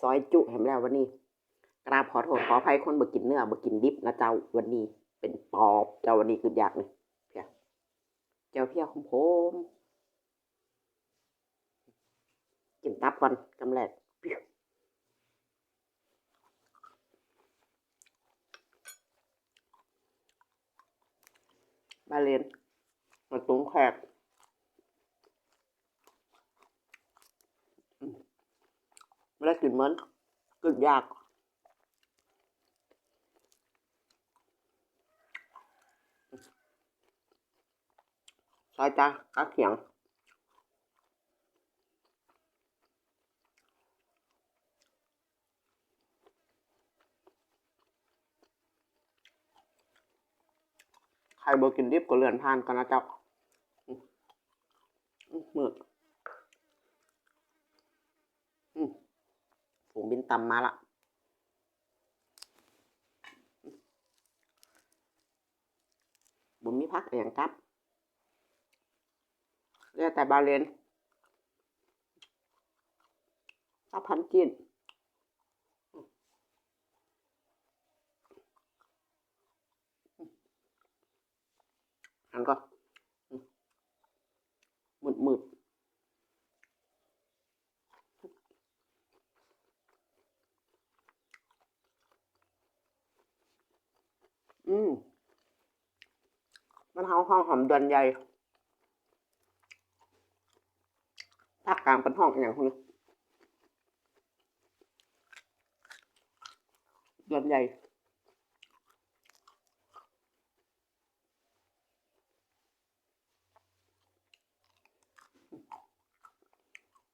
ซอยจุแหมแล้ววันนี้ กราบขอโทษขออภัยคนบ่กินเนื้อบ่กินดิบนะเจ้าวันนี้ เป็นปอบเจ้าวันนี้คืออยากเลยเพียเจ้าเพียของผมกินตับก่อนกำแรกปิ้วบาเลนมาตุ้งแขกอืม ไม่ได้กินเหมือนกึดยากซอยจ้ากักเขียงใครบ่กินดิบก็เลื่อนผ่านกันนะเจ้าอืมอืมมืดอืมฝูง บินต่ำมาละบุญมีพักอย่างครับเรียกแต่บาเลนถ้าพันกินอันก็มืดมืด อืมมันหอมหองหอมดวนใหญ่ภาคกลางเป็นห้องอย่างคุณดวนใหญ่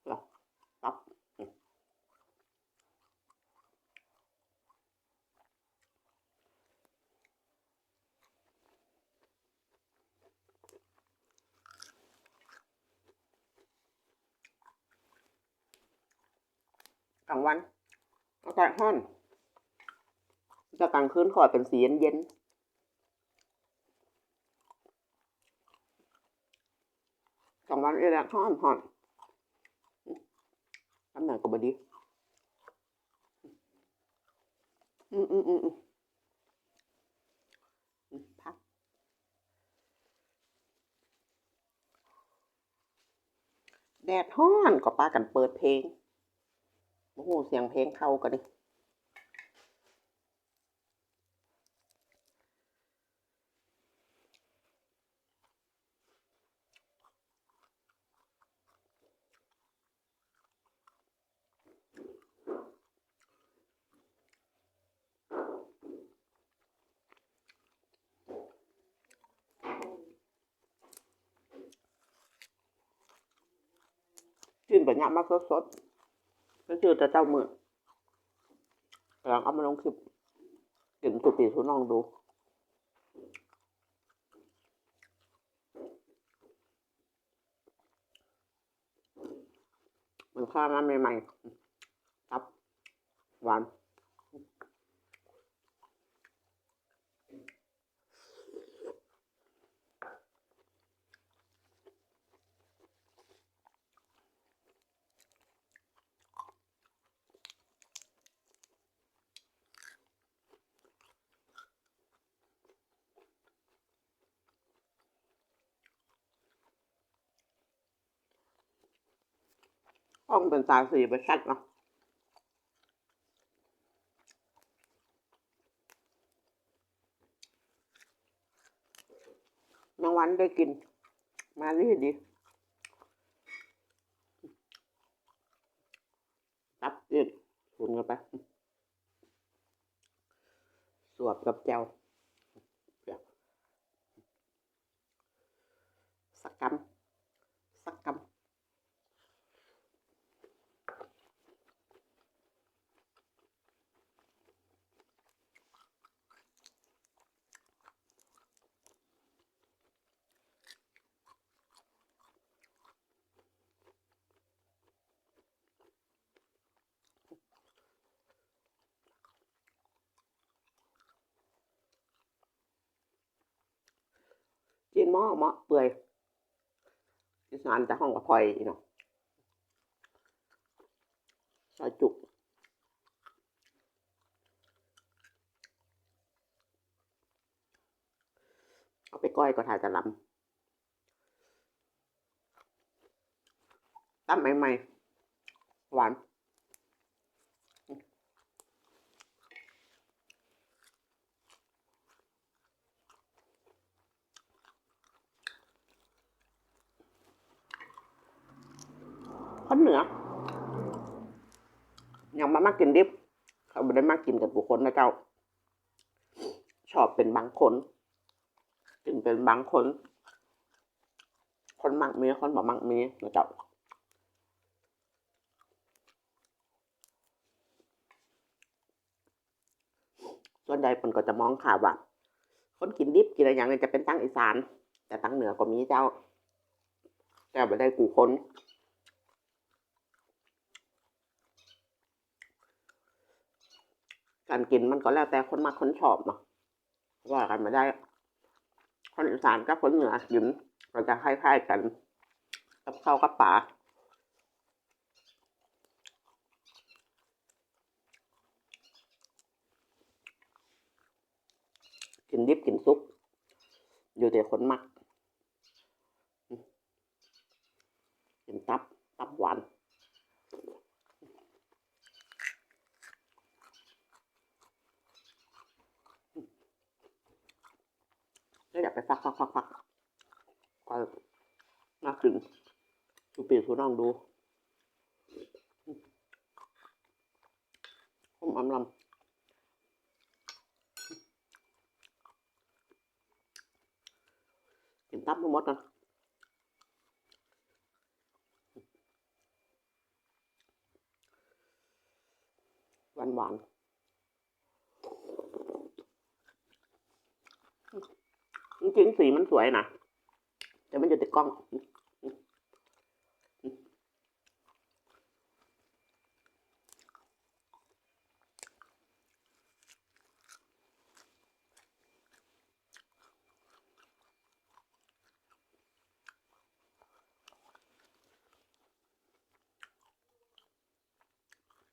เหรอตับอืม กลางวันอากาศร้อนจะกลางคืนขอเป็นสีเย็นๆกลางวันเอแลกร้อนร้อนทำไหนก็บดีอืมอืมอืมอืมอืมพักแดดฮ้อนก็ป้ากันเปิดเพลง หเสียงเพลงเข้ากันดิกินแบบนี้มาสดๆ ก็คือแต่เจ้ามือลองเอามาลงคลิปกินตุปีทุนองดูมันข้ามาใหม่ๆครับหวาน ห้องเป็นตาสีประชัดเนาะน้องวันได้กิน มาดีดีตับยืดสูนกันไป สวบกับแจวเสียวสักกำสักกำ นหม้อหม้อเปื่อยอีสานจะห้องกระพอยเนาะซอยจุกเอาไปก้อยก็ถ่ายกระลำตั้มใหม่ๆ หวาน คนเหนือ ยังมามากกินดิบ เขาไม่ได้มากกินกันทุกคนนะเจ้า ชอบเป็นบางคน กินเป็นบางคน คนมักมีคนบ่มักมีนะเจ้าส่วนใหญ่คนก็จะมองข่าวว่าคนกินดิบกินอะไรอย่างนี้จะเป็นตั้งอีสาน แต่ตั้งเหนือก็มีเจ้า แต่ไม่ได้กูคน การกินมันก็แล้วแต่คนมักคนชอบเนาะว่ากันม่ได้ คนอีสานกับคนเหนือกินก็จะคล้ายๆกันกับข้าวกับปลากินดิบกินซุปอยู่แต่คนมักนตับ ตับหวาน ก็อยากไปฟักฟักฟักฟักก็น่ากินดูปีสูน้องดูผมอำลำกินตับให้หมดกันหวานหวาน จริงๆสีมันสวยนะแต่มันอยู่ติดกล้อง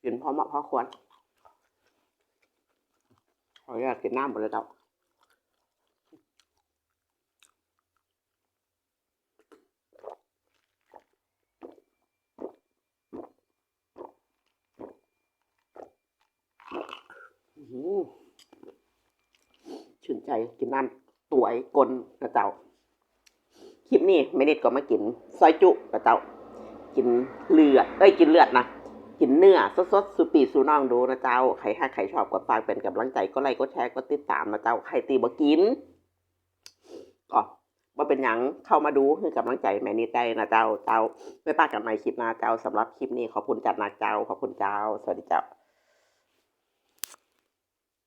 กินพอเหมาะพอควรขออนุญาตกินน้ำหมดเลยเจ้า อื้อหือ ชื่นใจกินน้ำตัวไอ้กลกระเจ้า คลิปนี้ไม่นิดก็มากินซอยจุกระเจ้า กินเลือด เอ้ยกินเลือดนะกินเนื้อสดๆสุปีสูน้องดูนะเจ้า ใครถ้าใครชอบกดฝากเป็นกำลังใจก็ไลค์ก็แชร์ก็ติดตามนะเจ้า ใครตีบ่กินก็ว่าเป็นยังเข้ามาดูให้กำลังใจแม่นิดได้นะเจ้า เจ้าไว้ปากกันใหม่คลิปหน้าเจ้าสำหรับคลิปนี้ขอบคุณจัดนะเจ้าขอบคุณเจ้า สวัสดีเจ้า